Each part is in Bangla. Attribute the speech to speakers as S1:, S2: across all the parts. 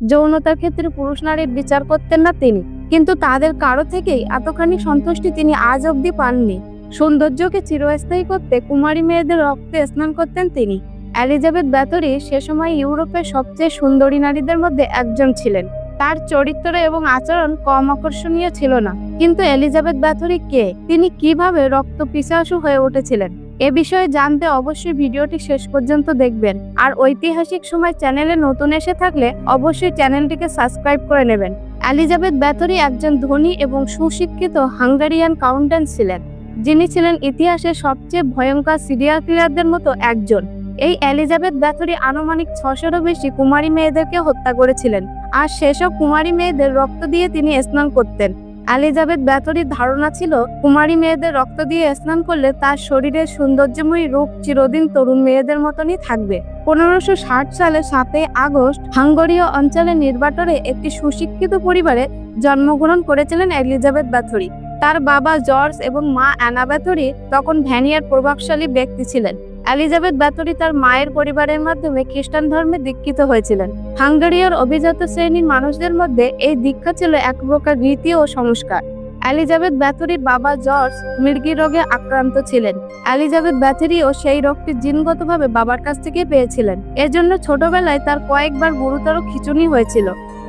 S1: যৌনতার ক্ষেত্রে পুরুষ নারীর বিচার করতেন না তিনি। কিন্তু তাদের কারও থেকেই এতখানি সন্তুষ্টি তিনি আজ অবধি পাননি। সৌন্দর্যকে চিরস্থায়ী করতে কুমারী মেয়েদের রক্তে স্নান করতেন তিনি। এলিজাবেথ ব্যাথরি সে সময় ইউরোপের সবচেয়ে সুন্দরী নারীদের মধ্যে একজন ছিলেন। তার চরিত্র এবং আচরণ কম আকর্ষণীয় ছিল না। কিন্তু এলিজাবেথ ব্যাথরি কে? তিনি কীভাবে রক্ত পিসাসু হয়ে উঠেছিলেন? এ বিষয়ে জানতে অবশ্যই ভিডিওটি শেষ পর্যন্ত দেখবেন। আর ঐতিহাসিক সময় চ্যানেলে নতুন এসে থাকলে অবশ্যই চ্যানেলটিকে সাবস্ক্রাইব করে নেবেন। এলিজাবেথ ব্যাথরি একজন ধনী এবং সুশিক্ষিত হাঙ্গারিয়ান কাউন্টেন্ট ছিলেন, যিনি ছিলেন ইতিহাসের সবচেয়ে ভয়ঙ্কর সিরিয়াল কিলারদের মতো একজন। এই এলিজাবেথ ব্যাথরি আনুমানিক ছশোরও বেশি কুমারী মেয়েদেরকে হত্যা করেছিলেন। আর সেসব কুমারী মেয়েদের রক্ত দিয়ে তিনি স্নান করতেন। এলিজাবেথ ব্যাথরির ধারণা ছিল, কুমারী মেয়েদের রক্ত দিয়ে স্নান করলে তার শরীরের সৌন্দর্যময়ী রূপ চিরদিন তরুণ মেয়েদের মতনই থাকবে। পনেরোশো সালে সাতই আগস্ট হাঙ্গরীয় অঞ্চলের নির্বাটরে একটি সুশিক্ষিত পরিবারে জন্মগ্রহণ করেছিলেন এলিজাবেথ ব্যাথরি তার বাবা জর্জ এবং মা অ্যানা ব্যাথরি তখন ভ্যানিয়ার প্রভাবশালী ব্যক্তি ছিলেন। এলিজাবেথ ব্যাথরি তার মায়ের পরিবারের মাধ্যমে খ্রিস্টান ধর্মে দীক্ষিত হয়েছিলেন। হাঙ্গেরিয়ার অভিজাত শ্রেণির মানুষদের মধ্যে এই দীক্ষা ছিল এক প্রকার রীতি ও সংস্কার। এলিজাবেথ ব্যাথরির বাবা জর্জ মৃগী রোগে আক্রান্ত ছিলেন। এলিজাবেথ ব্যাথরিও সেই রোগটি জিনগতভাবে বাবার কাছ থেকে পেয়েছিলেন। এজন্য ছোটবেলায় তার কয়েকবার গুরুতর খিচুনি হয়েছিল।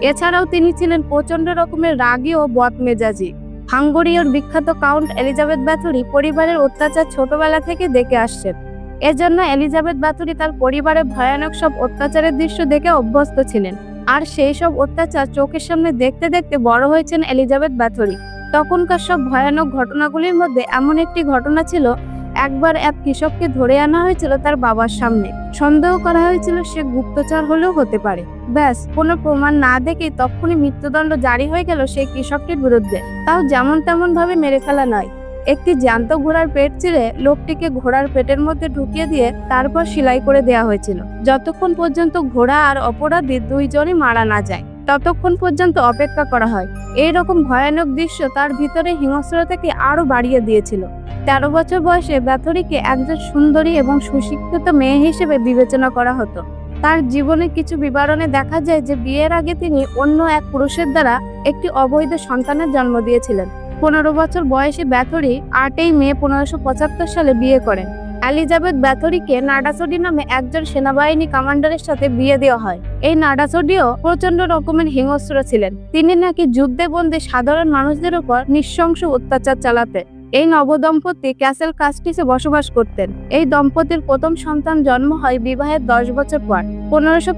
S1: এছাড়াও তিনি ছিলেন প্রচণ্ড রকমের রাগী ও বদমেজাজি। হাঙ্গেরিয়ার বিখ্যাত কাউন্ট এলিজাবেথ ব্যাথরি পরিবারের অত্যাচার ছোটবেলা থেকে দেখে আসছেন। এজন্য এলিজাবেথ ব্যাথরি তার পরিবারের ভয়ানক সব অত্যাচারের দৃশ্য দেখে অভ্যস্ত ছিলেন। আর সেই সব অত্যাচার চোখের সামনে দেখতে দেখতে বড় হয়েছেন এলিজাবেথ ব্যাথরি তখনকার সব ভয়ানক ঘটনাগুলির মধ্যে এমন একটি ঘটনা ছিল, একবার এক কৃষককে ধরে আনা হয়েছিল তার বাবার সামনে। সন্দেহ করা হয়েছিল সে গুপ্তচর হলেও হতে পারে। ব্যাস, কোনো প্রমাণ না দেখেই তখনই মৃত্যুদণ্ড জারি হয়ে গেল সেই কৃষকটির বিরুদ্ধে। তাও যেমন তেমন ভাবে মেরে ফেলা নয়। একটি জ্যান্ত ঘোড়ার পেট চিরে লোকটিকে ঘোড়ার পেটের মধ্যে ঢুকিয়ে দিয়ে তারপর সেলাই করে দেওয়া হয়েছিল। যতক্ষণ পর্যন্ত ঘোড়া আর অপরাধী দুইজনই মারা না যায়, ততক্ষণ পর্যন্ত অপেক্ষা করা হয়। এই রকম ভয়ানক দৃশ্য তার ভিতরে হিংস্রতাকে আরও বাড়িয়ে দিয়েছিল। তেরো বছর বয়সে ব্যাথরিকে একজন সুন্দরী এবং সুশিক্ষিত মেয়ে হিসেবে বিবেচনা করা হতো। তার জীবনে কিছু বিবরণে দেখা যায় যে বিয়ের আগে তিনি অন্য এক পুরুষের দ্বারা একটি অবৈধ সন্তানের জন্ম দিয়েছিলেন। পনেরো বছর বয়সী ব্যাথরি আটই মে পনেরোশো পঁচাত্তর সালে বিয়ে করেন। এলিজাবেথ ব্যাথরিকে নাডাসডি নামে একজন সেনাবাহিনী কমান্ডারের সাথে বিয়ে দেওয়া হয়। এই নাডাসডিও প্রচণ্ড রকমের হিংস্র ছিলেন। তিনি নাকি যুদ্ধে বন্দে সাধারণ মানুষদের উপর নৃশংস অত্যাচার চালাতেন এই নবদম্পতি ক্যাসেল কাস্টিসে বসবাস করতেন। এই দম্পতির প্রথম সন্তান জন্ম হয় বিবাহের দশ বছর পর, পনেরোশো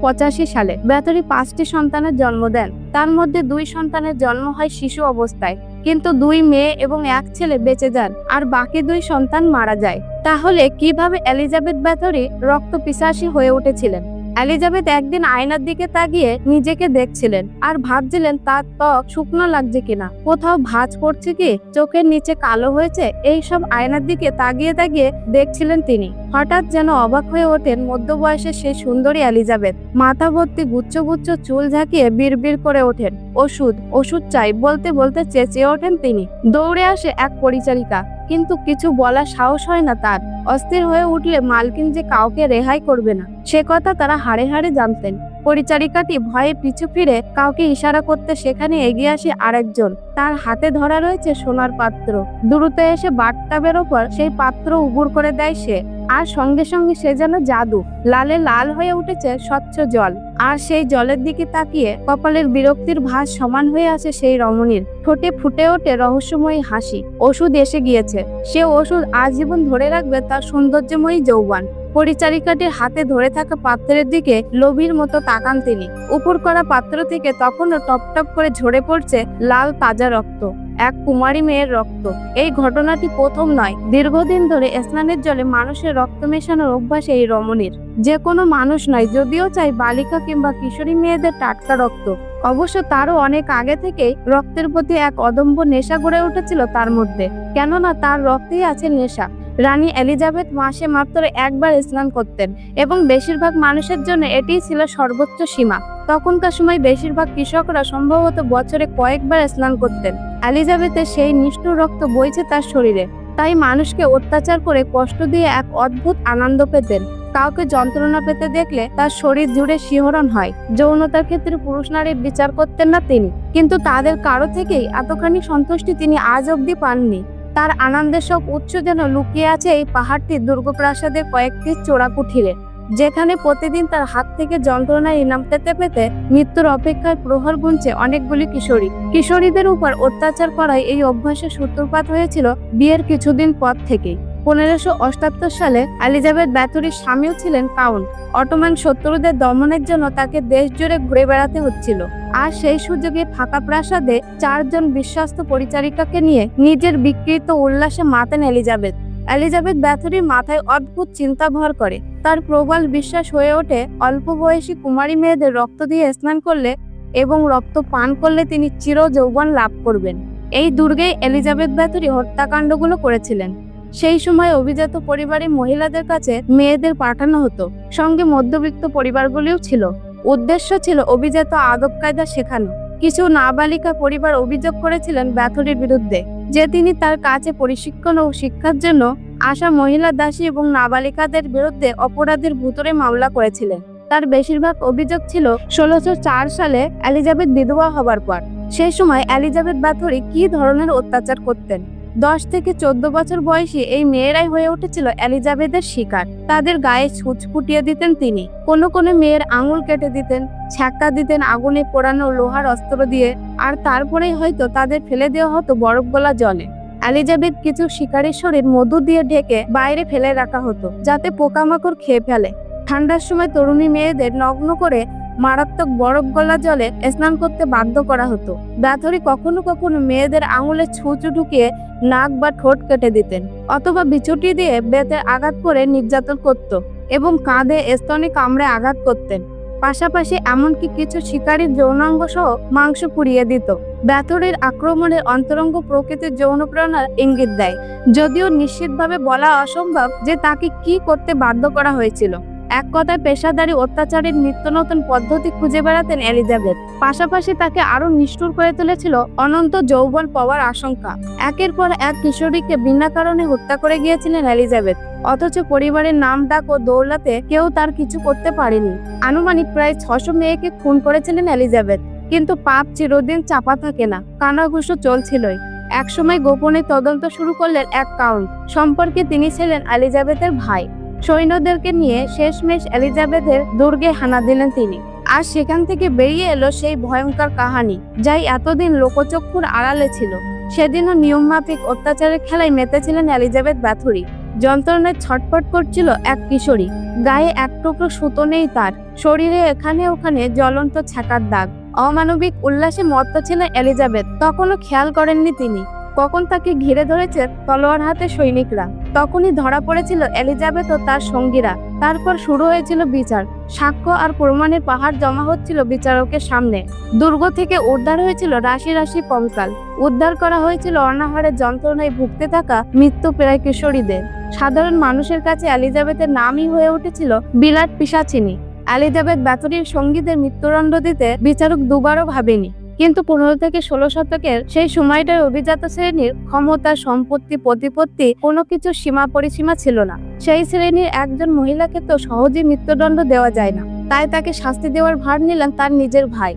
S1: সালে। ব্যাথরি পাঁচটি সন্তানের জন্ম দেন। তার মধ্যে দুই সন্তানের জন্ম হয় শিশু অবস্থায়। কিন্তু দুই মেয়ে এবং এক ছেলে বেঁচে যান আর বাকি দুই সন্তান মারা যায়। তাহলে কীভাবে এলিজাবেথ ব্যাথরি রক্ত পিসাসী হয়ে উঠেছিলেন? এলিজাবেথ একদিন আয়নার দিকে তাকিয়ে নিজেকে দেখছিলেন আর ভাবছিলেন, তার ত্বক শুকনো লাগছে কিনা? কোথাও ভাঁজ পড়ছে কি? চোখের নিচে কালো হয়েছে? এই সব আয়নার দিকে তাকিয়ে তাকিয়ে দেখছিলেন তিনি। হঠাৎ যেন অবাক হয়ে ওঠেন মধ্যবয়সের সেই সুন্দরী এলিজাবেথ। মাথা ভর্তি গুচ্ছ গুচ্ছ চুল ঝাঁকিয়ে বিড়বিড় করে ওঠেন। ওষুধ ওষুধ চাই বলতে বলতে চেঁচিয়ে ওঠেন তিনি। দৌড়ে আসে এক পরিচারিকা, কিন্তু কিছু বলার সাহস হয় না তার। অস্থির হয়ে উঠলে মালকিন যে কাউকে রেহাই করবে না, সে কথা তারা হাড়ে হাড়ে জানতেন। পরিচারিকাটি ভয়ে পিছু ফিরে কাউকে ইশারা করতে সেখানে এগিয়ে আসে আরেকজন। তার হাতে ধরা রয়েছে সোনার পাত্র। দ্রুত এসে বাথটাবের ওপর সেই পাত্র উবুর করে দেয় সে। আর সঙ্গে সঙ্গে সে যেন জাদু, লালে লাল হয়ে উঠেছে স্বচ্ছ জল। আর সেই জলের দিকে তাকিয়ে কপালের বিরক্তির ভাস সমান হয়ে আসে সেই রমণীর। ঠোঁটে ফুটে ওঠে রহস্যময়ী হাসি। ওষুধ এসে গিয়েছে। সে ওষুধ আজীবন ধরে রাখবে তার সৌন্দর্যময়ী যৌবন। পরিচারিকাটির হাতে ধরে থাকা পাত্রের দিকে লোভীর মতো তাকান তিনি। উপর করা পাত্র থেকে তখনও টপ টপ করে ঝরে পড়ছে লাল তাজা রক্ত। এক কুমারী মেয়ের রক্ত। এই ঘটনাটি প্রথম নয়। দীর্ঘদিন ধরে স্নানের জলে মানুষের রক্ত মেশানোর অভ্যাস এই রমণীর। যে কোনো মানুষ নয়, যদিও চাই বালিকা কিংবা কিশোরী মেয়েদের টাটকা রক্ত। অবশ্য তারও অনেক আগে থেকেই রক্তের প্রতি এক অদম্য নেশা গড়ে উঠেছিল তার মধ্যে। কেননা তার রক্তেই আছে নেশা। রানী এলিজাবেথ মাসে মাত্র একবার স্নান করতেন এবং বেশিরভাগ মানুষের জন্য এটিই ছিল সর্বোচ্চ সীমা। তখনকার সময় বেশিরভাগ কৃষকরা সম্ভবত বছরে কয়েকবার স্নান করতেন। এলিজাবেথের সেই নিষ্ঠুর রক্ত বইছে তার শরীরে। তাই মানুষকে অত্যাচার করে কষ্ট দিয়ে এক অদ্ভুত আনন্দ পেতেন। কাউকে যন্ত্রণা পেতে দেখলে তার শরীর জুড়ে শিহরণ হয়। যৌনতার ক্ষেত্রে পুরুষ নারীর বিচার করতেন না তিনি। কিন্তু তাদের কারও থেকেই এতখানি সন্তুষ্টি তিনি আজ অবধি পাননি। তার আনন্দের সব উৎস যেন লুকিয়ে আছে এই পাহাড়টির দুর্গপ্রাসাদের কয়েকটি চোরা কুঠিরে যেখানে প্রতিদিন তার হাত থেকে যন্ত্রণায় ইনাম পেতে পেতে মৃত্যুর অপেক্ষায় প্রহর গুনছে অনেকগুলি কিশোরী। কিশোরীদের উপর অত্যাচার করায় এই অভ্যাসের সূত্রপাত হয়েছিল বিয়ের কিছুদিন পর থেকেই। পনেরোশো অষ্টাত্তর সালে এলিজাবেথ ব্যাথুরির স্বামীও ছিলেন কাউন্ট। অটোমান শত্রুদের দমনের জন্য তাকে দেশ জুড়ে ঘুরে বেড়াতে হচ্ছিল। আর সেই সুযোগে ফাঁকা প্রাসাদে চারজন বিশ্বস্ত পরিচারিকাকে নিয়ে নিজের বিকৃত উল্লাসে মাতেন এলিজাবেথ। এলিজাবেথ ব্যাথুরির মাথায় অদ্ভুত চিন্তা ভর করে। তার প্রবল বিশ্বাস হয়ে ওঠে, অল্প বয়সী কুমারী মেয়েদের রক্ত দিয়ে স্নান করলে এবং রক্ত পান করলে তিনি চির যৌবন লাভ করবেন। এই দুর্গেই এলিজাবেথ ব্যাথুরি হত্যাকাণ্ডগুলো করেছিলেন। সেই সময় অভিজাত পরিবারের মহিলাদের কাছে মেয়েদের পাঠানো হতো। সঙ্গে মধ্যবিত্ত পরিবারগুলিও ছিল। উদ্দেশ্য ছিল অভিজাত আদব কায়দা শেখানো। কিছু নাবালিকা পরিবার অভিযোগ করেছিলেন ব্যাথুরির বিরুদ্ধে। যে তিনি তার কাছে প্রশিক্ষণ ও শিক্ষার জন্য আসা মহিলা দাসী এবং নাবালিকাদের বিরুদ্ধে অপরাধের ভুতরে মামলা করেছিলেন। তার বেশিরভাগ অভিযোগ ছিল ষোলোশো সালে এলিজাবেথ বিধবা হবার পর। সেই সময় এলিজাবেথ বাথুরি কি ধরনের অত্যাচার করতেন? দশ থেকে চোদ্দ বছর বয়সী এই মেয়েরাই হয়ে উঠেছিল এলিজাবেথের শিকার। তাদের গায়ে ছুঁচ ফুটিয়ে দিতেন তিনি। কোনো কোনো মেয়ের আঙুল কেটে দিতেন, ছ্যাঁকা দিতেন, আগুনে পোড়ানো লোহার অস্ত্র দিয়ে, আর তারপরেই হয়তো তাদের ফেলে দেওয়া হতো বরফ গলা জলে। এলিজাবেথ কিছু শিকারের শরীর মধু দিয়ে ঢেকে বাইরে ফেলে রাখা হতো, যাতে পোকামাকড় খেয়ে ফেলে। ঠান্ডার সময় তরুণী মেয়েদের নগ্ন করে মারাত্মক বরফ গলা জলে স্নান করতে বাধ্য করা হতো। ব্যাথরি কখনো কখনো মেয়েদের আঙুলে ছুঁচু ঢুকিয়ে নাক বা ঠোঁট কেটে দিতেন, অথবা বিচুটি দিয়ে বেতের আঘাত করে নির্যাতন করত এবং কাঁধে স্তনে কামড়ে আঘাত করতেন। পাশাপাশি এমনকি কিছু শিকারীর যৌনাঙ্গ সহ মাংস পুড়িয়ে দিত। ব্যাথরের আক্রমণের অন্তরঙ্গ প্রকৃতির যৌনপ্রেরণার ইঙ্গিত দেয়, যদিও নিশ্চিতভাবে বলা অসম্ভব যে তাকে কি করতে বাধ্য করা হয়েছিল। এক কথায় পেশাদারি অত্যাচারের নিত্য নতুন পদ্ধতি খুঁজে বেড়াতেন এলিজাবেথ। পাশাপাশি তাকে আরও নিষ্ঠুর করে তুলেছিল অনন্ত যৌবন পাওয়ার আশঙ্কা। একের পর এক কিশোরীকে বিনা কারণে হত্যা করে গিয়েছিলেন এলিজাবেথ, অথচ পরিবারের নাম, ডাক ও দৌলাতে কেউ তার কিছু করতে পারেনি। আনুমানিক প্রায় ছশো মেয়েকে খুন করেছিলেন এলিজাবেথ, কিন্তু পাপ চিরদিন চাপা থাকে না, কানাঘুষো চলছিলই। একসময় গোপনে তদন্ত শুরু করলেন এক কাউন্ট, সম্পর্কে তিনি ছিলেন এলিজাবেথের ভাই। সৈন্যদেরকে নিয়ে শেষমেশ এলিজাবেথের দুর্গে হানা দিলেন তিনি। আর সেখান থেকে বেরিয়ে এলো সেই ভয়ঙ্কর কাহানি, যাই এতদিন লোকচক্ষুর আড়ালে ছিল। সেদিনও নিয়মমাফিক অত্যাচারের খেলায় মেতেছিলেন এলিজাবেথ ব্যাথুরি। যন্ত্রণায় ছটফট করছিল এক কিশোরী, গায়ে এক টুকরো সুতো নেই তার। শরীরে এখানে ওখানে জ্বলন্ত ছ্যাঁকার দাগ। অমানবিক উল্লাসে মত্ত ছিলেন এলিজাবেথ, তখনও খেয়াল করেননি তিনি। কখন তাকে ঘিরে ধরেছে তলোয়ার হাতে সৈনিকরা? তখনই ধরা পড়েছিল এলিজাবেথ ও তার সঙ্গীরা। তারপর শুরু হয়েছিল বিচার। সাক্ষ্য আর প্রমাণের পাহাড় জমা হচ্ছিল বিচারকের সামনে। দুর্গ থেকে উদ্ধার হয়েছিল রাশি রাশি কঙ্কাল উদ্ধার করা হয়েছিল অনাহারের যন্ত্রণায় ভুগতে থাকা মৃত্যু প্রায় কিশোরীদের। সাধারণ মানুষের কাছে এলিজাবেথের নামই হয়ে উঠেছিল বিরাট পিসাচিনী। এলিজাবেথ ব্যাথরির সঙ্গীদের মৃত্যুদণ্ড দিতে বিচারক দুবারও ভাবেনি। কিন্তু পনেরো থেকে ষোলো শতকের সেই সময়টায় অভিজাত শ্রেণির ক্ষমতা, সম্পত্তি, প্রতিপত্তি কোনো কিছু সীমা পরিসীমা ছিল না। সেই শ্রেণির একজন মহিলাকে তো সহজে মৃত্যুদণ্ড দেওয়া যায় না। তাই তাকে শাস্তি দেওয়ার ভার নিলেন তার নিজের ভাই।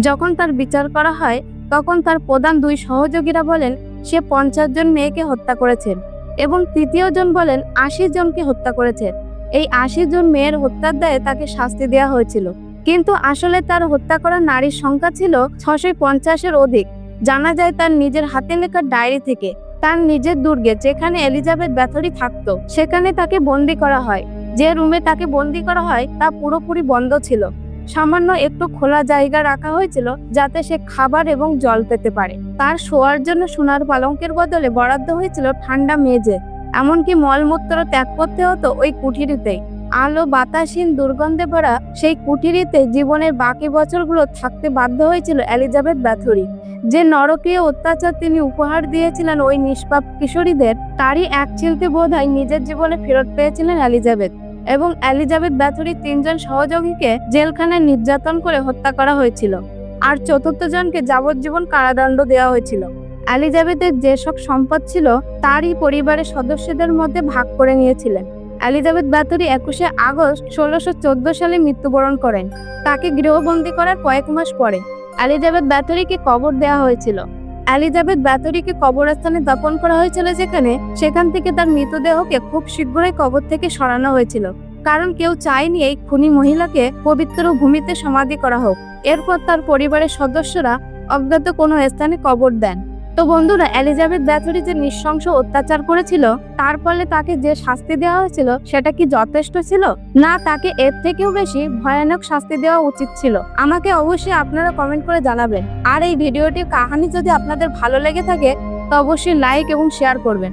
S1: যখন তার বিচার করা হয়, তখন তার প্রধান দুই সহযোগীরা বলেন, সে পঞ্চাশ জন মেয়েকে হত্যা করেছেন এবং তৃতীয় জন বলেন, আশি জনকে হত্যা করেছেন। এই আশি জন মেয়ের হত্যার দায়ে তাকে শাস্তি দেওয়া হয়েছিল। কিন্তু আসলে তার হত্যা করা নারীর সংখ্যা ছিল ছশো পঞ্চাশের অধিক। জানা যায় তার নিজের হাতে লেখা ডায়েরি থেকে তার নিজের দুর্গে যেখানে এলিজাবেথ ব্যাথরি থাকতো, সেখানে তাকে বন্দি করা হয়। যে রুমে তাকে বন্দি করা হয় তা পুরোপুরি বন্ধ ছিল। সামান্য একটু খোলা জায়গা রাখা হয়েছিল যাতে সে খাবার এবং জল পেতে পারে। তার শোয়ার জন্য সোনার পালঙ্কের বদলে বরাদ্দ হয়েছিল ঠান্ডা মেজে এমনকি মলমূত্র ত্যাগ করতে হতো ওই কুঠিরিতেই। আলো বাতাসহীন দুর্গন্ধে ভরা সেই কুঠিরিতে জীবনের বাকি বছরগুলো থাকতে বাধ্য হয়েছিল এলিজাবেথ ব্যাথরি। যে নরকীয় অত্যাচার তিনি উপহার দিয়েছিলেন ওই নিষ্পাপ কিশোরীদের, তারই এক চিলতে বোধ হয় নিজের জীবনে ফেরত পেয়েছিলেন এলিজাবেথ এবং এলিজাবেথ ব্যাথরির তিনজন সহযোগীকে জেলখানায় নির্যাতন করে হত্যা করা হয়েছিল আর চতুর্থ জনকে যাবজ্জীবন কারাদণ্ড দেওয়া হয়েছিল। এলিজাবেথের যেসব সম্পদ ছিল, তারই পরিবারের সদস্যদের মধ্যে ভাগ করে নিয়েছিলেন। এলিজাবেথ ব্যাথরি একুশে আগস্ট ষোলোশো সালে মৃত্যুবরণ করেন। তাকে গৃহবন্দী করার কয়েক মাস পরে এলিজাবেথ ব্যাথরিকে কবর দেওয়া হয়েছিল। এলিজাবেথ ব্যাথরিকে কবরস্থানে দাপন করা হয়েছিল যেখানে সেখান থেকে তার মৃতদেহকে খুব শীঘ্রই কবর থেকে সরানো হয়েছিল। কারণ কেউ চায়নি এই খুনি মহিলাকে পবিত্র ভূমিতে সমাধি করা হোক। এরপর তার পরিবারের সদস্যরা অজ্ঞাত কোনো স্থানে কবর দেন। তো বন্ধুরা, এলিজাবেথ ব্যাথরি যে নৃশংস অত্যাচার করেছিল, তার ফলে তাকে যে শাস্তি দেওয়া হয়েছিল, সেটা কি যথেষ্ট ছিল? না, তাকে এর থেকেও বেশি ভয়ানক শাস্তি দেওয়া উচিত ছিল। আমাকে অবশ্যই আপনারা কমেন্ট করে জানাবেন। আর এই ভিডিওটির কাহানি যদি আপনাদের ভালো লেগে থাকে, তো অবশ্যই লাইক এবং শেয়ার করবেন।